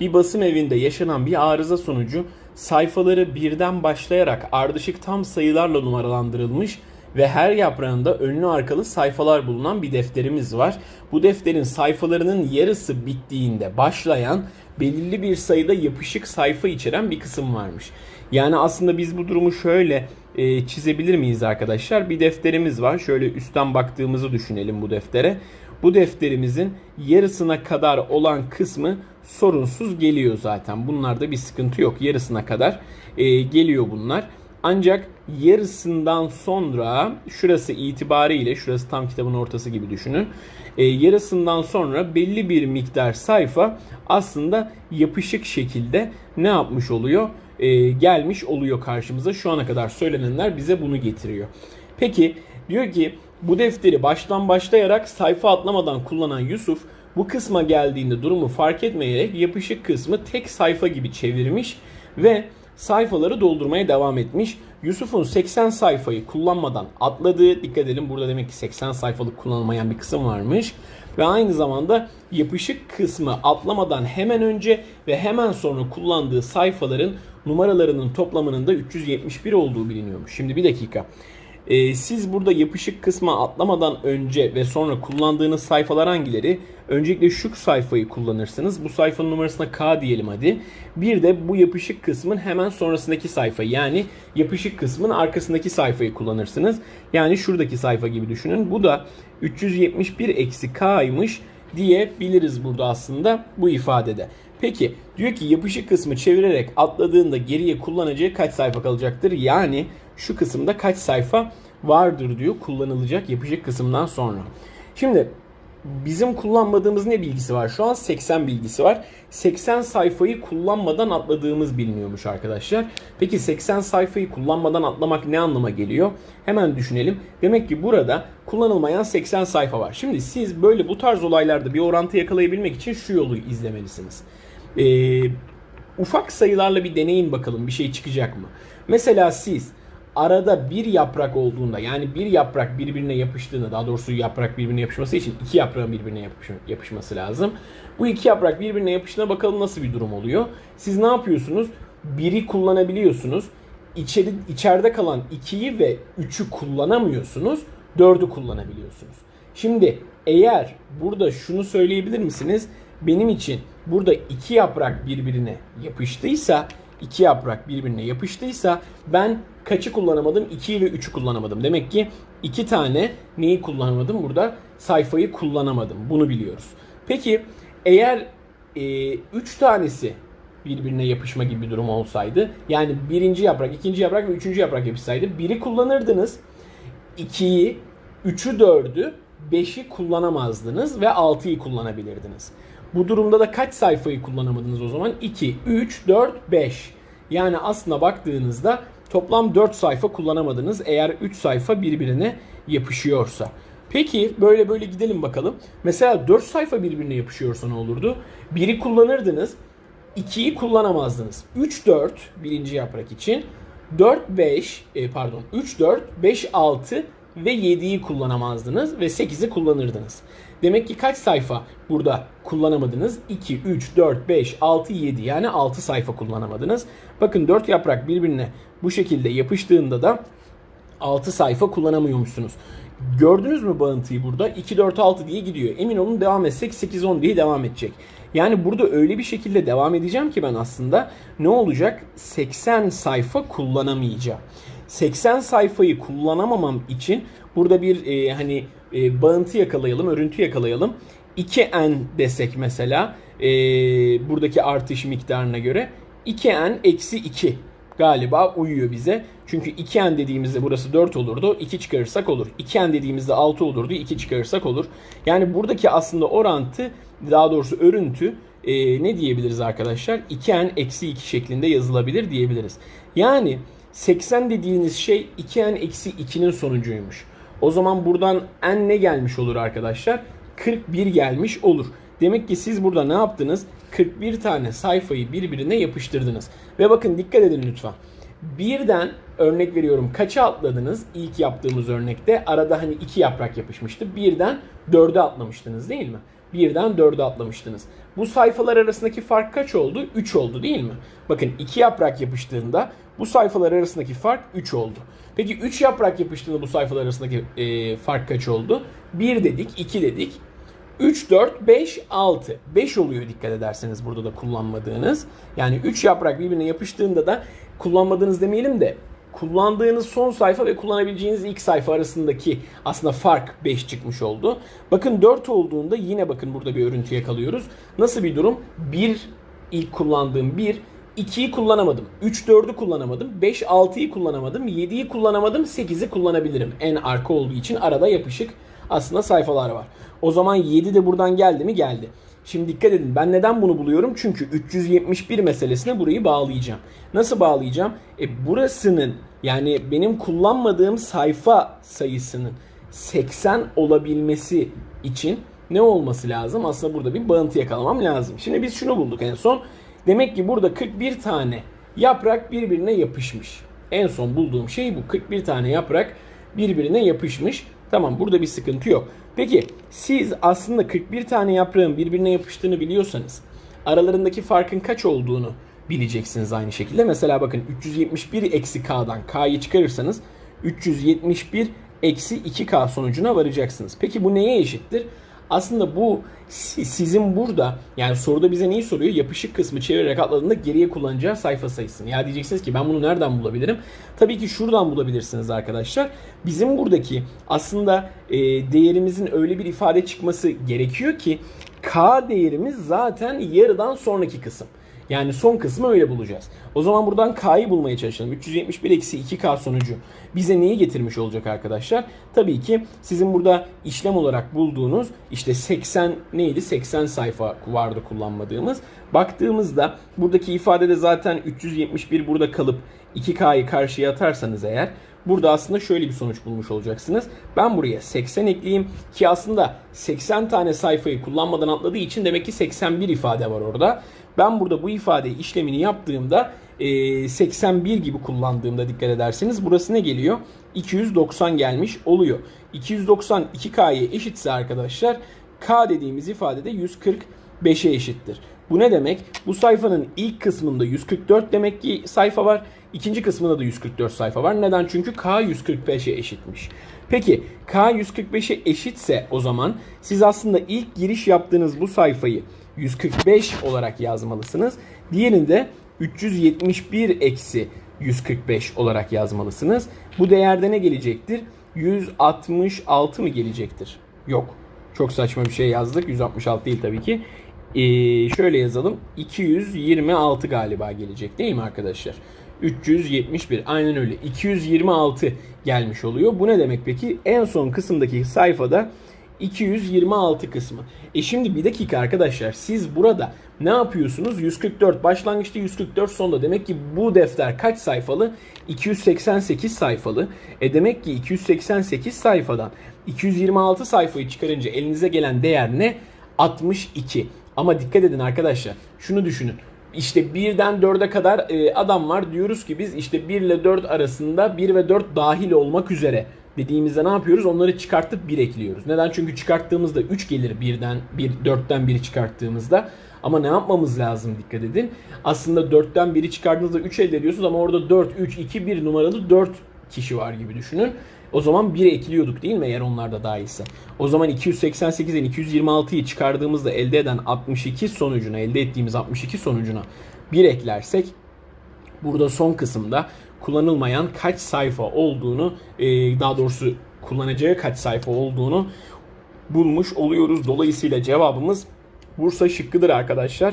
bir basım evinde yaşanan bir arıza sonucu sayfaları birden başlayarak ardışık tam sayılarla numaralandırılmış ve her yaprağında önlü arkalı sayfalar bulunan bir defterimiz var. Bu defterin sayfalarının yarısı bittiğinde başlayan belirli bir sayıda yapışık sayfa içeren bir kısım varmış. Yani aslında biz bu durumu şöyle e, çizebilir miyiz arkadaşlar? Bir defterimiz var. Şöyle üstten baktığımızı düşünelim bu deftere. Bu defterimizin yarısına kadar olan kısmı sorunsuz geliyor zaten. Bunlarda bir sıkıntı yok. Yarısına kadar e, geliyor bunlar. Ancak yarısından sonra şurası itibariyle şurası tam kitabın ortası gibi düşünün. E, yarısından sonra belli bir miktar sayfa aslında yapışık şekilde ne yapmış oluyor? E, gelmiş oluyor karşımıza. Şu ana kadar söylenenler bize bunu getiriyor. Peki diyor ki bu defteri baştan başlayarak sayfa atlamadan kullanan Yusuf bu kısma geldiğinde durumu fark etmeyerek yapışık kısmı tek sayfa gibi çevirmiş ve sayfaları doldurmaya devam etmiş. Yusuf'un 80 sayfayı kullanmadan atladığı, dikkat edelim burada demek ki 80 sayfalık kullanılmayan bir kısım varmış. Ve aynı zamanda yapışık kısmı atlamadan hemen önce ve hemen sonra kullandığı sayfaların numaralarının toplamının da 371 olduğu biliniyormuş. Şimdi bir dakika. Ee, siz burada yapışık kısma atlamadan önce ve sonra kullandığınız sayfalar hangileri? Öncelikle şu sayfayı kullanırsınız. Bu sayfanın numarasına K diyelim hadi. Bir de bu yapışık kısmın hemen sonrasındaki sayfa yani yapışık kısmın arkasındaki sayfayı kullanırsınız. Yani şuradaki sayfa gibi düşünün. Bu da 371 eksi K'ymış diyebiliriz burada aslında bu ifadede. Peki diyor ki yapışık kısmı çevirerek atladığında geriye kullanacağı kaç sayfa kalacaktır? Yani şu kısımda kaç sayfa vardır diyor kullanılacak yapışık kısımdan sonra. Şimdi bizim kullanmadığımız ne bilgisi var? Şu an 80 bilgisi var. 80 sayfayı kullanmadan atladığımız biliniyormuş arkadaşlar. Peki 80 sayfayı kullanmadan atlamak ne anlama geliyor? Hemen düşünelim. Demek ki burada kullanılmayan 80 sayfa var. Şimdi siz böyle bu tarz olaylarda bir orantı yakalayabilmek için şu yolu izlemelisiniz. Ee, ufak sayılarla bir deneyin bakalım bir şey çıkacak mı? Mesela siz arada bir yaprak olduğunda yani bir yaprak birbirine yapıştığında daha doğrusu yaprak birbirine yapışması için iki yaprağın birbirine yapış, yapışması lazım. Bu iki yaprak birbirine yapıştığına bakalım nasıl bir durum oluyor. Siz ne yapıyorsunuz? Biri kullanabiliyorsunuz. İçeri, içeride kalan ikiyi ve üçü kullanamıyorsunuz. Dördü kullanabiliyorsunuz. Şimdi eğer burada şunu söyleyebilir misiniz? Benim için burada iki yaprak birbirine yapıştıysa iki yaprak birbirine yapıştıysa ben kaçı kullanamadım? 2'yi ve 3'ü kullanamadım. Demek ki iki tane neyi kullanamadım? Burada sayfayı kullanamadım. Bunu biliyoruz. Peki eğer 3 e, üç tanesi birbirine yapışma gibi bir durum olsaydı yani birinci yaprak, ikinci yaprak ve üçüncü yaprak yapışsaydı biri kullanırdınız. 2'yi, 3'ü, 4'ü, 5'i kullanamazdınız ve 6'yı kullanabilirdiniz. Bu durumda da kaç sayfayı kullanamadınız o zaman? 2, 3, 4, 5. Yani aslına baktığınızda toplam 4 sayfa kullanamadınız eğer 3 sayfa birbirine yapışıyorsa. Peki böyle böyle gidelim bakalım. Mesela 4 sayfa birbirine yapışıyorsa ne olurdu? Biri kullanırdınız, 2'yi kullanamazdınız. 3 4 birinci yaprak için 4 5 e, pardon 3 4 5 6 ve 7'yi kullanamazdınız ve 8'i kullanırdınız. Demek ki kaç sayfa burada kullanamadınız? 2, 3, 4, 5, 6, 7 yani 6 sayfa kullanamadınız. Bakın 4 yaprak birbirine bu şekilde yapıştığında da 6 sayfa kullanamıyormuşsunuz. Gördünüz mü bağıntıyı burada? 2, 4, 6 diye gidiyor. Emin olun devam etsek 8, 10 diye devam edecek. Yani burada öyle bir şekilde devam edeceğim ki ben aslında ne olacak? 80 sayfa kullanamayacağım. 80 sayfayı kullanamamam için burada bir e, hani e, bağıntı yakalayalım, örüntü yakalayalım. 2n desek mesela e, buradaki artış miktarına göre 2n eksi 2 galiba uyuyor bize. Çünkü 2n dediğimizde burası 4 olurdu. 2 çıkarırsak olur. 2n dediğimizde 6 olurdu. 2 çıkarırsak olur. Yani buradaki aslında orantı daha doğrusu örüntü e, ne diyebiliriz arkadaşlar? 2n eksi 2 şeklinde yazılabilir diyebiliriz. Yani 80 dediğiniz şey 2n eksi 2'nin sonucuymuş. O zaman buradan n ne gelmiş olur arkadaşlar? 41 gelmiş olur. Demek ki siz burada ne yaptınız? 41 tane sayfayı birbirine yapıştırdınız. Ve bakın dikkat edin lütfen. Birden örnek veriyorum kaça atladınız? İlk yaptığımız örnekte arada hani iki yaprak yapışmıştı. Birden dörde atlamıştınız değil mi? birden 4'e atlamıştınız. Bu sayfalar arasındaki fark kaç oldu? 3 oldu değil mi? Bakın 2 yaprak yapıştığında bu sayfalar arasındaki fark 3 oldu. Peki 3 yaprak yapıştığında bu sayfalar arasındaki e, fark kaç oldu? 1 dedik, 2 dedik. 3, 4, 5, 6. 5 oluyor dikkat ederseniz burada da kullanmadığınız. Yani 3 yaprak birbirine yapıştığında da kullanmadığınız demeyelim de kullandığınız son sayfa ve kullanabileceğiniz ilk sayfa arasındaki aslında fark 5 çıkmış oldu. Bakın 4 olduğunda yine bakın burada bir örüntü yakalıyoruz. Nasıl bir durum? 1 ilk kullandığım 1, 2'yi kullanamadım. 3, 4'ü kullanamadım. 5, 6'yı kullanamadım. 7'yi kullanamadım. 8'i kullanabilirim. En arka olduğu için arada yapışık aslında sayfalar var. O zaman 7 de buradan geldi mi? Geldi. Şimdi dikkat edin ben neden bunu buluyorum? Çünkü 371 meselesine burayı bağlayacağım. Nasıl bağlayacağım? E burasının yani benim kullanmadığım sayfa sayısının 80 olabilmesi için ne olması lazım? Aslında burada bir bağıntı yakalamam lazım. Şimdi biz şunu bulduk en son. Demek ki burada 41 tane yaprak birbirine yapışmış. En son bulduğum şey bu. 41 tane yaprak birbirine yapışmış. Tamam burada bir sıkıntı yok. Peki siz aslında 41 tane yaprağın birbirine yapıştığını biliyorsanız aralarındaki farkın kaç olduğunu bileceksiniz aynı şekilde. Mesela bakın 371 eksi k'dan k'yı çıkarırsanız 371 eksi 2k sonucuna varacaksınız. Peki bu neye eşittir? Aslında bu sizin burada yani soruda bize neyi soruyor? Yapışık kısmı çevirerek atladığında geriye kullanacağı sayfa sayısını. Ya diyeceksiniz ki ben bunu nereden bulabilirim? Tabii ki şuradan bulabilirsiniz arkadaşlar. Bizim buradaki aslında e, değerimizin öyle bir ifade çıkması gerekiyor ki K değerimiz zaten yarıdan sonraki kısım. Yani son kısmı öyle bulacağız. O zaman buradan K'yı bulmaya çalışalım. 371 eksi 2K sonucu bize neyi getirmiş olacak arkadaşlar? Tabii ki sizin burada işlem olarak bulduğunuz işte 80 neydi? 80 sayfa vardı kullanmadığımız. Baktığımızda buradaki ifadede zaten 371 burada kalıp 2K'yı karşıya atarsanız eğer burada aslında şöyle bir sonuç bulmuş olacaksınız. Ben buraya 80 ekleyeyim ki aslında 80 tane sayfayı kullanmadan atladığı için demek ki 81 ifade var orada. Ben burada bu ifade işlemini yaptığımda 81 gibi kullandığımda dikkat ederseniz burası ne geliyor? 290 gelmiş oluyor. 290 2K'ya eşitse arkadaşlar K dediğimiz ifade de 145'e eşittir. Bu ne demek? Bu sayfanın ilk kısmında 144 demek ki sayfa var. İkinci kısmında da 144 sayfa var. Neden? Çünkü K 145'e eşitmiş. Peki K 145'e eşitse o zaman siz aslında ilk giriş yaptığınız bu sayfayı 145 olarak yazmalısınız. Diğerinde 371 eksi 145 olarak yazmalısınız. Bu değerde ne gelecektir? 166 mı gelecektir? Yok. Çok saçma bir şey yazdık. 166 değil tabii ki. Ee, şöyle yazalım. 226 galiba gelecek değil mi arkadaşlar? 371 aynen öyle 226 gelmiş oluyor. Bu ne demek peki? En son kısımdaki sayfada 226 kısmı. E şimdi bir dakika arkadaşlar siz burada ne yapıyorsunuz? 144 başlangıçta 144 sonda demek ki bu defter kaç sayfalı? 288 sayfalı. E demek ki 288 sayfadan 226 sayfayı çıkarınca elinize gelen değer ne? 62. Ama dikkat edin arkadaşlar. Şunu düşünün. İşte 1'den 4'e kadar e, adam var. Diyoruz ki biz işte 1 ile 4 arasında 1 ve 4 dahil olmak üzere dediğimizde ne yapıyoruz? Onları çıkartıp 1 ekliyoruz. Neden? Çünkü çıkarttığımızda 3 gelir 1'den 1 4'ten 1'i çıkarttığımızda. Ama ne yapmamız lazım dikkat edin. Aslında 4'ten 1'i çıkardığınızda 3 elde ediyorsunuz ama orada 4 3 2 1 numaralı 4 kişi var gibi düşünün. O zaman 1 ekliyorduk değil mi eğer onlar da dahilse. O zaman 288'den 226'yı çıkardığımızda elde eden 62 sonucuna, elde ettiğimiz 62 sonucuna 1 eklersek burada son kısımda kullanılmayan kaç sayfa olduğunu, daha doğrusu kullanacağı kaç sayfa olduğunu bulmuş oluyoruz. Dolayısıyla cevabımız Bursa şıkkıdır arkadaşlar.